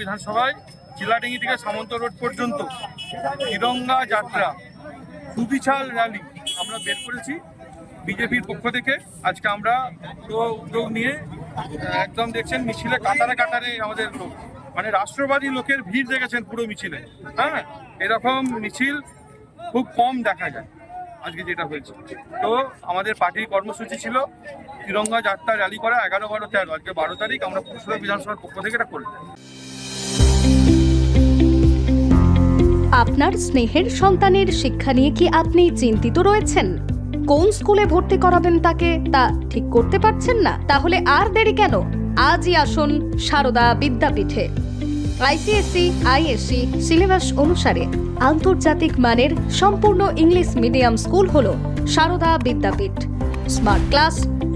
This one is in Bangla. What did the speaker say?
বিধানসভায় চিলাডিঙ্গি থেকে সামন্ত রোড পর্যন্ত তিরঙ্গা যাত্রা, সুবিশাল র্যালি আমরা বের করেছি বিজেপির পক্ষ থেকে। আজকে আমরা পুরো উদ্যোগ নিয়ে একদম দেখছেন মিছিলে কাতারে কাতারে আমাদের লোক মানে রাষ্ট্রবাদী লোকের ভিড় দেখেছেন পুরো মিছিলে। হ্যাঁ এরকম মিছিল খুব কম দেখা যায় আজকে যেটা হয়েছে। তো আমাদের পার্টির কর্মসূচি ছিল তিরঙ্গা যাত্রা র্যালি করা এগারো বারো তেরো। আজকে বারো তারিখ, আমরা পুরসভা বিধানসভার পক্ষ থেকে এটা করলাম। আপনার স্নেহের সন্তানের শিক্ষা নিয়ে কি আপনি চিন্তিত রয়েছেন? কোন স্কুলে ভর্তি করাবেন তাকে, তা ঠিক করতে পারছেন না? তাহলে আর দেরি কেন? আজই আসুন সারদা বিদ্যাপীঠে। আইসিএসসি, আইএসসি সিলেবাস অনুসারে আন্তর্জাতিক মানের সম্পূর্ণ ইংলিশ মিডিয়াম স্কুল হল Sarada Vidyapith. Smart class